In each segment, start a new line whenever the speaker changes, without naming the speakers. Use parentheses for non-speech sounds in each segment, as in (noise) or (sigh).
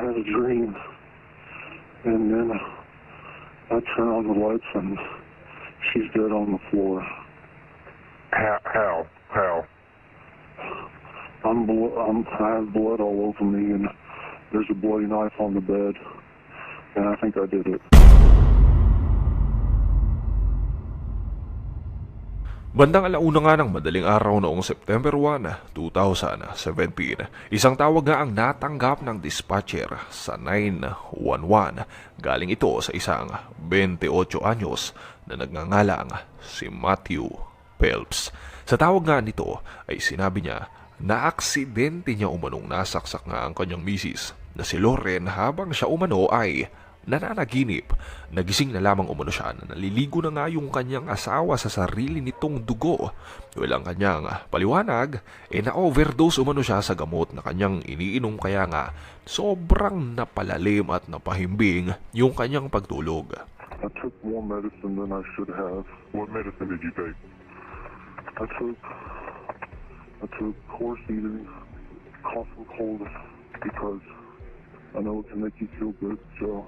had a dream, and then uh, I turn on the lights and she's dead on the floor.
How? How? How?
I'm, blo- I'm I have blood all over me, and there's a bloody knife on the bed, and I think I did it.
Bandang alauna nga ng madaling araw noong September 1, 2017, isang tawag nga ang natanggap ng dispatcher sa 911. Galing ito sa isang 28 anyos na nagngangalang si Matthew Phelps. Sa tawag nga nito ay sinabi niya na aksidente niya umanong nasaksak nga ang kanyang misis na si Loren habang siya umano ay nananaginip. Nagising na lamang umano siya na naliligo na nga yung kanyang asawa sa sarili nitong dugo. Walang kanyang paliwanag, eh na-overdose umano siya sa gamot na kanyang iniinom kaya nga sobrang napalalim at napahimbing yung kanyang pagtulog.
I took more medicine than I should have.
What medicine did you take?
I took I took Chlorsedan, cough and cold because I know it can make you feel good. So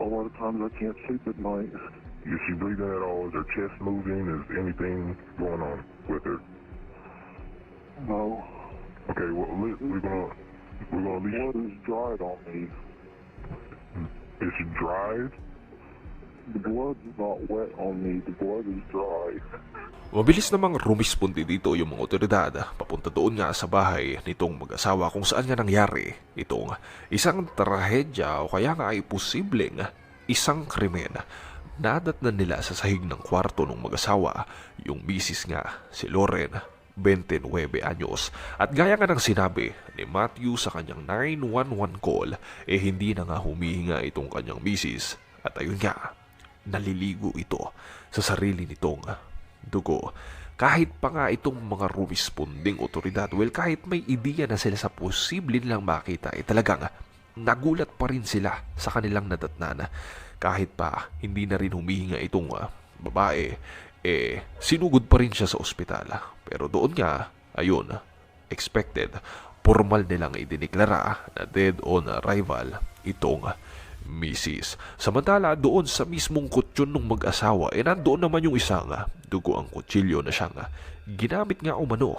a lot of times I can't sleep at night.
Is she breathing at all? Is her chest moving? Is anything going on with her?
No,
Okay, well, we're gonna we're gonna
blood is dried on me.
Is she dried?
The blood's not wet on me. The blood is dry.
Mabilis namang rumispondi dito yung mga otoridad papunta doon nga sa bahay nitong mag-asawa kung saan nga nangyari itong isang trahedya o kaya nga ay posibleng isang krimen. Nadatnan nila sa sahig ng kwarto ng mag-asawa yung misis nga si Loren 29 anyos. At gaya nga ng sinabi ni Matthew sa kanyang 911 call, eh hindi na nga humihinga itong kanyang misis. At ayun nga, naliligo ito sa sarili nitong dugo. Kahit pa nga itong mga rumisponding otoridad, well kahit may ideya na sila sa posible nilang makita, eh talagang nagulat pa rin sila sa kanilang nadatnan. Kahit pa hindi na rin humihinga itong ah, babae, eh sinugod pa rin siya sa ospital. Pero doon nga, ayun, expected, formal nilang idiniklara na dead on arrival itong misis. Samantala doon sa mismong kutsyon ng mag-asawa, eh nandoon naman yung isang dugo ang kutsilyo na siyang ah, ginamit nga umano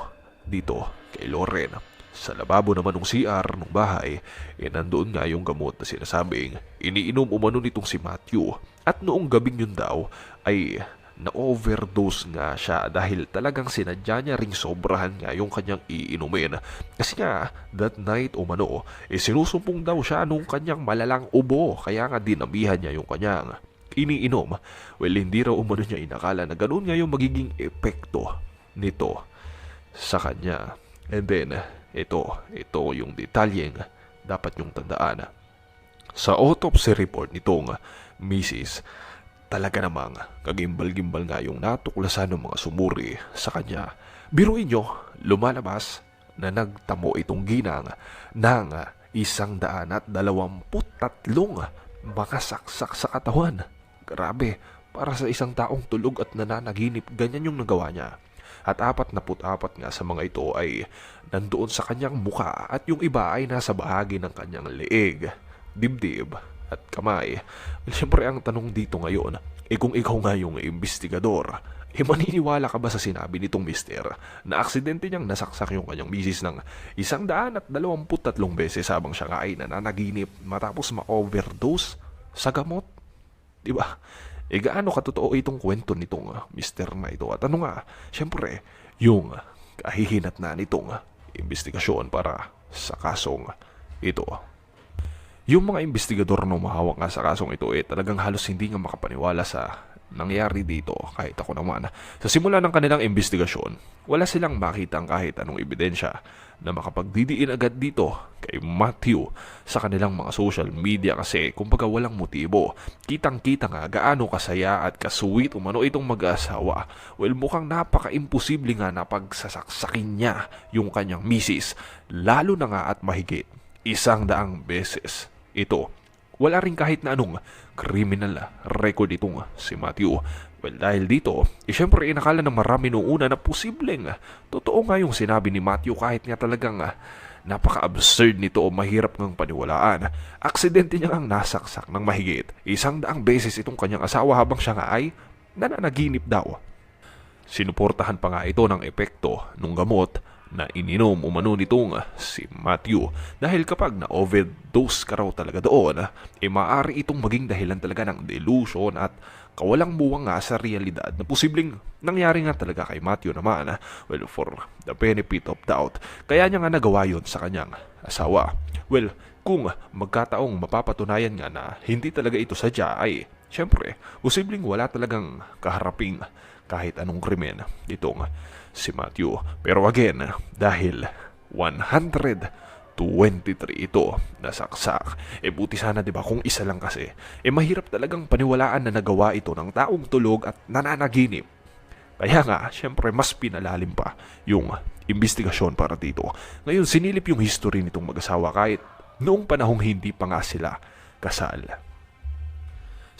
dito kay Loren. Sa lababo naman ng CR ng bahay, eh nandoon nga yung gamot na sinasabing iniinom umano nitong si Matthew. At noong gabing yun daw ay na-overdose nga siya dahil talagang sinadya niya ring sobrahan nga yung kanyang iinumin. Kasi nga, that night umano, eh sinusumpong daw siya nung kanyang malalang ubo kaya nga dinamihan niya yung kanyang iniinom. Well, hindi raw umano niya inakala na ganun nga yung magiging epekto nito sa kanya. And then, ito, ito yung detalyeng dapat yung tandaan. Sa autopsy report nitong Mrs. Talaga namang kagimbal-gimbal nga yung natuklasan ng mga sumuri sa kanya. Biruin nyo, lumalabas na nagtamo itong ginang ng isang daan at dalawamput tatlong mga saksak sa katawan. Grabe, para sa isang taong tulog at nananaginip, ganyan yung nagawa niya. At apat na put-apat nga sa mga ito ay nandoon sa kanyang muka at yung iba ay nasa bahagi ng kanyang leeg, dibdib at kamay. Siyempre ang tanong dito ngayon, eh kung ikaw nga yung investigador, eh maniniwala ka ba sa sinabi nitong mister na aksidente niyang nasaksak yung kanyang misis ng isang daan at dalawamput tatlong beses habang siya nga ay nananaginip matapos ma-overdose sa gamot? Di ba? E gaano katotoo itong kwento nitong ah, mister na ito? At ano nga, syempre, yung kahihinat na nitong investigasyon para sa kasong ito. Yung mga investigador na umahawak nga sa kasong ito eh talagang halos hindi nga makapaniwala sa nangyari dito kahit ako naman. Sa simula ng kanilang investigasyon, wala silang makitang kahit anong ebidensya na makapagdidiin agad dito kay Matthew sa kanilang mga social media kasi kumbaga walang motibo. Kitang-kita nga gaano kasaya at kasuwit umano itong mag-asawa. Well, mukhang napaka-imposible nga na pagsasaksakin niya yung kanyang misis, lalo na nga at mahigit isang daang beses. Ito, wala rin kahit na anong criminal record itong si Matthew. Well, dahil dito, eh, syempre inakala ng marami noong una na posibleng totoo nga yung sinabi ni Matthew kahit nga talagang Napaka-absurd nito o mahirap ngang paniwalaan. Aksidente niya ngang nasaksak ng mahigit. Isang daang beses itong kanyang asawa habang siya nga ay nananaginip daw. Sinuportahan pa nga ito ng epekto ng gamot na ininom umano nitong si Matthew dahil kapag na-overdose ka raw talaga doon, e maaari itong maging dahilan talaga ng delusion at kawalang buwang nga sa realidad na posibleng nangyari nga talaga kay Matthew naman. Well, for the benefit of doubt, kaya niya nga nagawa yon sa kanyang asawa. Well, kung magkataong mapapatunayan nga na hindi talaga ito sadya ay Siyempre, posibleng wala talagang kaharaping kahit anong krimen itong si Matthew. Pero again, dahil 123 ito nasaksak. E buti sana 'di ba kung isa lang kasi. E mahirap talagang paniwalaan na nagawa ito ng taong tulog at nananaginip. Kaya nga, syempre mas pinalalim pa yung investigasyon para dito. Ngayon, sinilip yung history nitong mag-asawa kahit noong panahong hindi pa nga sila kasal.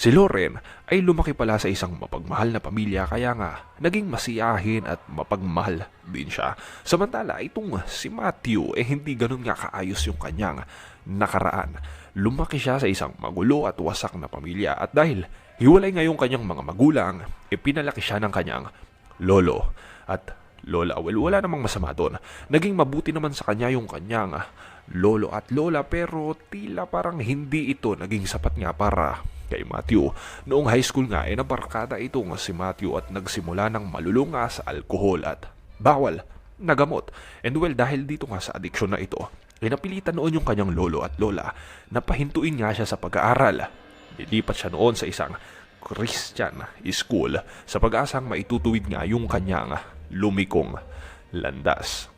Si Loren ay lumaki pala sa isang mapagmahal na pamilya kaya nga naging masiyahin at mapagmahal din siya. Samantala itong si Matthew eh hindi ganun nga kaayos yung kanyang nakaraan. Lumaki siya sa isang magulo at wasak na pamilya at dahil hiwalay nga yung kanyang mga magulang, eh siya ng kanyang lolo at lola. Well, wala namang masama doon. Naging mabuti naman sa kanya yung kanyang lolo at lola pero tila parang hindi ito naging sapat nga para kay Matthew. Noong high school nga ay nabarkada ito nga si Matthew at nagsimula ng malulunga sa alkohol at bawal na gamot. And well, dahil dito nga sa addiction na ito, ay napilitan noon yung kanyang lolo at lola na pahintuin nga siya sa pag-aaral. Nilipat siya noon sa isang Christian school sa pag-asang maitutuwid nga yung kanyang lumikong landas.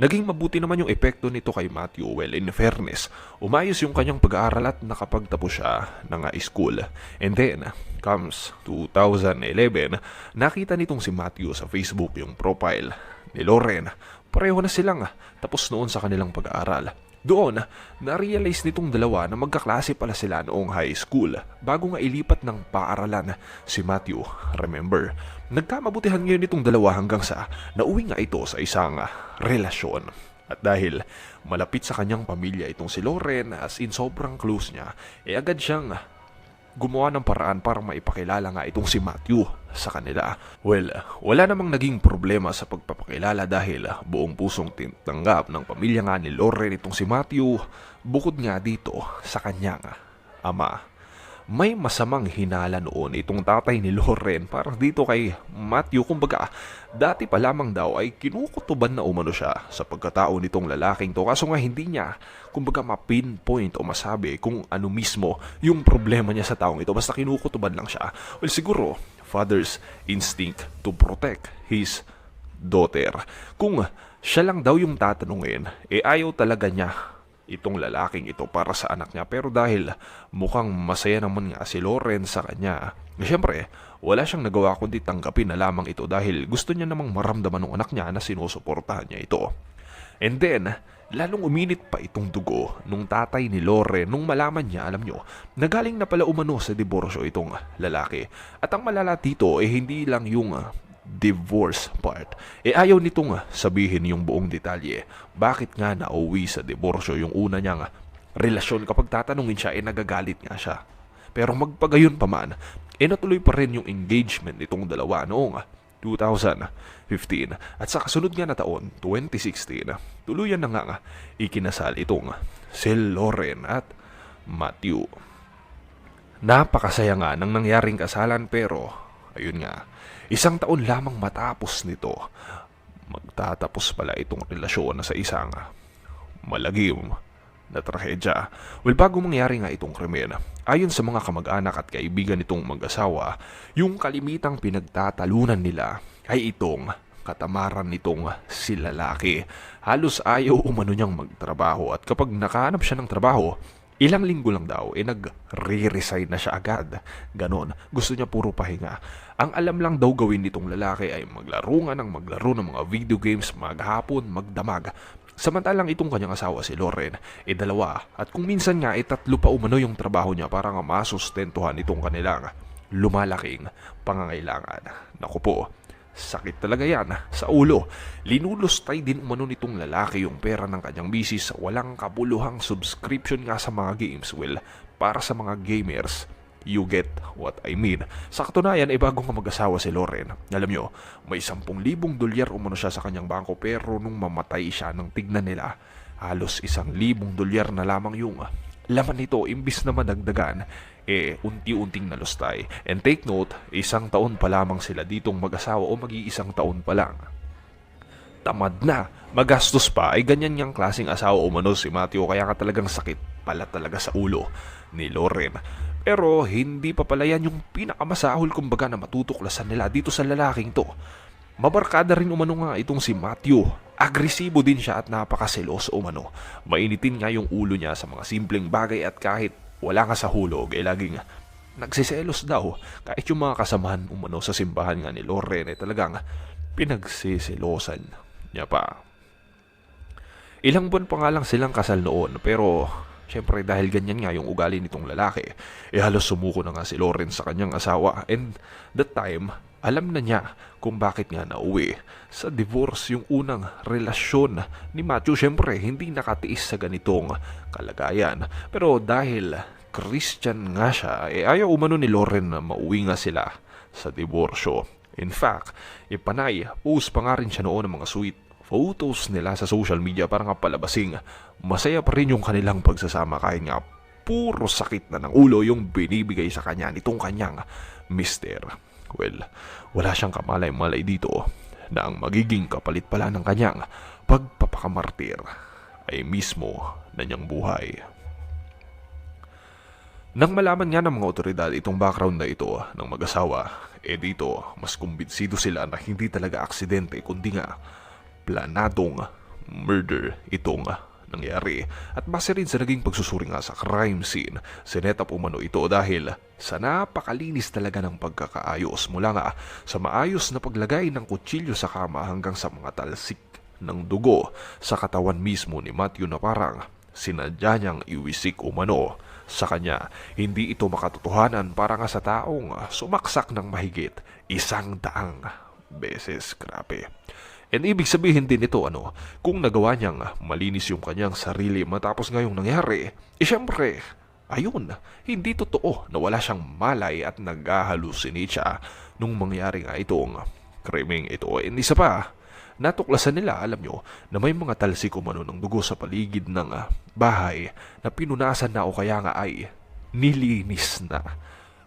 Naging mabuti naman yung epekto nito kay Matthew. Well, in fairness, umayos yung kanyang pag-aaral at nakapagtapos siya ng high school. And then, comes 2011, nakita nitong si Matthew sa Facebook yung profile ni Lauren. Pareho na silang tapos noon sa kanilang pag-aaral. Doon, na-realize nitong dalawa na magkaklase pala sila noong high school bago nga ilipat ng paaralan si Matthew. Remember, nagkamabutihan ngayon itong dalawa hanggang sa nauwi nga ito sa isang ah, relasyon. At dahil malapit sa kanyang pamilya itong si Lauren as in sobrang close niya, eh agad siyang gumawa ng paraan para maipakilala nga itong si Matthew sa kanila. Well, wala namang naging problema sa pagpapakilala dahil buong pusong tinanggap ng pamilya nga ni Lauren itong si Matthew bukod nga dito sa kanyang ama. May masamang hinala noon itong tatay ni Lauren para dito kay Matthew kumbaga dati pa lamang daw ay kinukutuban na umano siya sa pagkatao nitong lalaking to kaso nga hindi niya kumbaga ma-pinpoint o masabi kung ano mismo yung problema niya sa taong ito basta kinukutuban lang siya. Well siguro father's instinct to protect his daughter. Kung siya lang daw yung tatanungin, eh ayaw talaga niya itong lalaking ito para sa anak niya. Pero dahil mukhang masaya naman nga si Loren sa kanya, Siyempre, wala siyang nagawa kundi tanggapin na lamang ito dahil gusto niya namang maramdaman ng anak niya na sinusuportahan niya ito. And then, lalong uminit pa itong dugo nung tatay ni Lore nung malaman niya, alam nyo, na galing na pala umano sa diborsyo itong lalaki. At ang malala dito eh hindi lang yung divorce part. Eh ayaw nitong sabihin yung buong detalye. Bakit nga nauwi sa diborsyo yung una niyang relasyon kapag tatanungin siya eh nagagalit nga siya. Pero magpagayon pa man, eh natuloy pa rin yung engagement nitong dalawa noong 2015. At sa kasunod nga na taon, 2016, tuluyan na nga ikinasal itong si Lauren at Matthew. Napakasaya nga ng nangyaring kasalan pero, ayun nga, isang taon lamang matapos nito, magtatapos pala itong relasyon sa isang malagim na trahedya. Well, bago mangyari nga itong krimen, ayon sa mga kamag-anak at kaibigan nitong mag-asawa, yung kalimitang pinagtatalunan nila ay itong katamaran nitong si lalaki. Halos ayaw umano niyang magtrabaho at kapag nakahanap siya ng trabaho, Ilang linggo lang daw, eh nag-re-resign na siya agad. Ganon, gusto niya puro pahinga. Ang alam lang daw gawin nitong lalaki ay maglaro nga ng maglaro ng mga video games, maghapon, magdamag. Samantalang itong kanyang asawa si Lauren, eh dalawa. At kung minsan nga, eh tatlo pa umano yung trabaho niya para nga masustentuhan itong kanilang lumalaking pangangailangan. Naku po, sakit talaga yan sa ulo. Linulustay din umano nitong lalaki yung pera ng kanyang misis sa walang kabuluhang subscription nga sa mga games. Well, para sa mga gamers, You get what I mean. Sa katunayan ay bago nga mag-asawa si Loren. Alam nyo, may 10,000 dolyar umano siya sa kanyang bangko pero nung mamatay siya nang tignan nila, halos 1,000 dolyar na lamang yung laman nito imbis na madagdagan eh unti-unting nalustay. And take note, isang taon pa lamang sila ditong mag-asawa o mag-iisang taon pa lang tamad na, magastos pa, ay ganyan niyang klaseng asawa umano si Matthew kaya ka talagang sakit pala talaga sa ulo ni Loren. Pero hindi pa pala yan yung pinakamasahol kumbaga na matutuklasan nila dito sa lalaking to. Mabarkada rin umano nga itong si Matthew. Agresibo din siya at napakaseloso umano. Mainitin nga yung ulo niya sa mga simpleng bagay at kahit wala nga sa hulog ay laging nagsiselos daw. Kahit yung mga kasamahan umano sa simbahan nga ni Loren ay talagang pinagsisilosan niya pa. Ilang buwan pa nga lang silang kasal noon pero syempre dahil ganyan nga yung ugali nitong lalaki, eh halos sumuko na nga si Lauren sa kanyang asawa and that time, alam na niya kung bakit nga nauwi. Sa divorce yung unang relasyon ni Matthew, syempre hindi nakatiis sa ganitong kalagayan. Pero dahil Christian nga siya, eh ayaw umano ni Lauren na mauwi nga sila sa diborsyo. In fact, ipanay, post pa nga rin siya noon ng mga sweet photos nila sa social media para nga palabasing masaya pa rin yung kanilang pagsasama kahit nga puro sakit na ng ulo yung binibigay sa kanya nitong kanyang mister. Well, wala siyang kamalay-malay dito na ang magiging kapalit pala ng kanyang pagpapakamartir ay mismo na niyang buhay. Nang malaman nga ng mga otoridad itong background na ito ng mag-asawa, eh dito mas kumbinsido sila na hindi talaga aksidente kundi nga planadong murder itong nangyari. At base rin sa naging pagsusuri nga sa crime scene, sinetap umano ito dahil sa napakalinis talaga ng pagkakaayos mula nga sa maayos na paglagay ng kutsilyo sa kama hanggang sa mga talsik ng dugo sa katawan mismo ni Matthew na parang sinadya niyang iwisik umano sa kanya. Hindi ito makatotohanan para nga sa taong sumaksak ng mahigit isang daang beses. Grabe. And ibig sabihin din ito ano, kung nagawa niyang malinis yung kanyang sarili matapos ngayong nangyari, eh syempre, ayun, hindi totoo na wala siyang malay at nag-halusinate siya nung mangyari nga itong krimeng ito. And isa pa, natuklasan nila, alam nyo, na may mga talsik umano ng dugo sa paligid ng ah, bahay na pinunasan na o kaya nga ay nilinis na.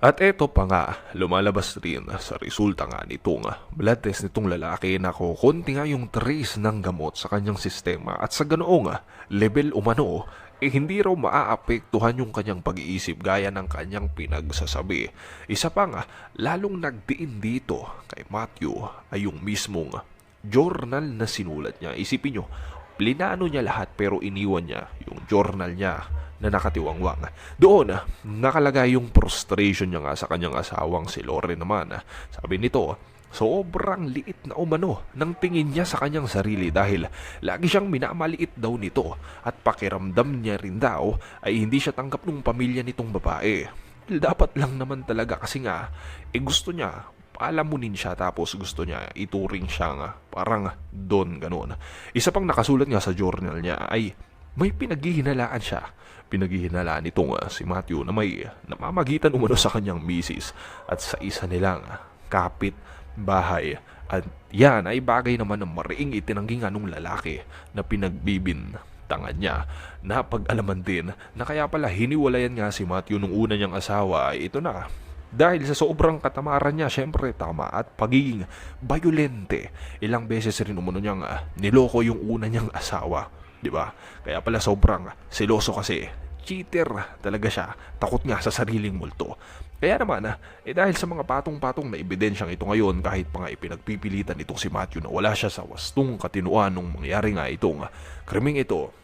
At eto pa nga, lumalabas rin sa resulta nga nitong blood test nitong lalaki na kukunti nga yung trace ng gamot sa kanyang sistema at sa ganoong level umano, eh hindi raw maaapektuhan yung kanyang pag-iisip gaya ng kanyang pinagsasabi. Isa pa nga, lalong nagdiin dito kay Matthew ay yung mismong journal na sinulat niya. Isipin nyo, plinano niya lahat pero iniwan niya yung journal niya na nakatiwangwang. Doon, nakalagay yung frustration niya nga sa kanyang asawang si Lore naman. Sabi nito, sobrang liit na umano ng tingin niya sa kanyang sarili dahil lagi siyang minamaliit daw nito at pakiramdam niya rin daw ay hindi siya tanggap ng pamilya nitong babae. Dapat lang naman talaga kasi nga, eh gusto niya palamunin siya tapos gusto niya ituring siyang parang don ganun. Isa pang nakasulat nga sa journal niya ay may pinaghihinalaan siya. Pinaghihinalaan itong uh, si Matthew na may namamagitan umano sa kanyang misis at sa isa nilang kapit bahay. At yan ay bagay naman ng mariing itinanggi nga nung lalaki na pinagbibin tangan niya na pag-alaman din na kaya pala hiniwalayan nga si Matthew nung una niyang asawa ay ito na dahil sa sobrang katamaran niya, syempre tama at pagiging violente. Ilang beses rin umano niyang uh, niloko yung una niyang asawa. 'di ba? Kaya pala sobrang seloso kasi cheater talaga siya. Takot nga sa sariling multo. Kaya naman, eh dahil sa mga patong-patong na ebidensyang ito ngayon kahit pa nga ipinagpipilitan itong si Matthew na wala siya sa wastong katinuan nung mangyari nga itong kriming ito,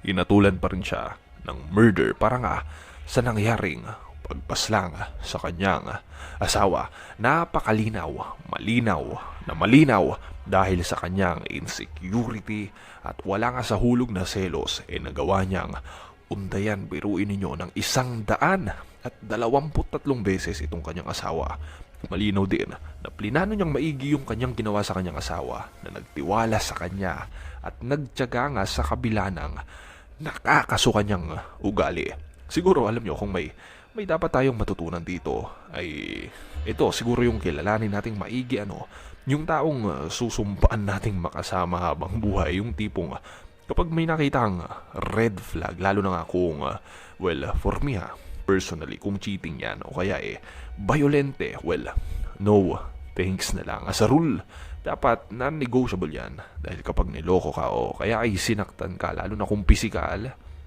inatulan pa rin siya ng murder para nga sa nangyaring pagpaslang sa kanyang asawa. Napakalinaw, malinaw na malinaw dahil sa kanyang insecurity at wala nga sa hulog na selos e eh, nagawa niyang undayan biruin ninyo ng isang daan at dalawamput tatlong beses itong kanyang asawa. malinaw din na plinano niyang maigi yung kanyang ginawa sa kanyang asawa na nagtiwala sa kanya at nagtyaga nga sa kabila ng nakakaso kanyang ugali. Siguro alam niyo kung may may dapat tayong matutunan dito. Ay ito siguro yung kilalanin nating maigi ano? Yung taong uh, susumpaan nating makasama habang buhay. Yung tipong uh, kapag may nakitang red flag lalo na nga kung well for me ha personally kung cheating yan o kaya eh violente well no thanks na lang. As a rule dapat non-negotiable yan. Dahil kapag niloko ka o kaya ay sinaktan ka lalo na kung pisikal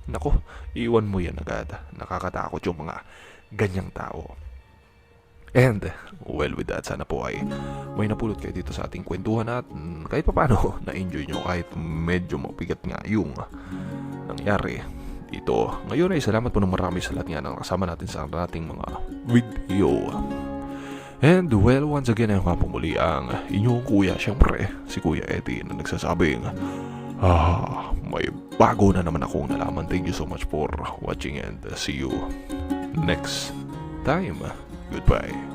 nako iwan mo yan agad nakakatakot yung mga ganyang tao And, well with that, sana po ay may napulot kayo dito sa ating kwentuhan at kahit paano (laughs) na-enjoy nyo kahit medyo mabigat nga yung nangyari dito. Ngayon ay salamat po ng marami sa lahat nga ng kasama natin sa ating mga video. And well, once again ay nga po muli ang inyong kuya, syempre, si Kuya Eddie na nagsasabing, Ah, may bago na naman akong nalaman. Thank you so much for watching and see you next time. Goodbye.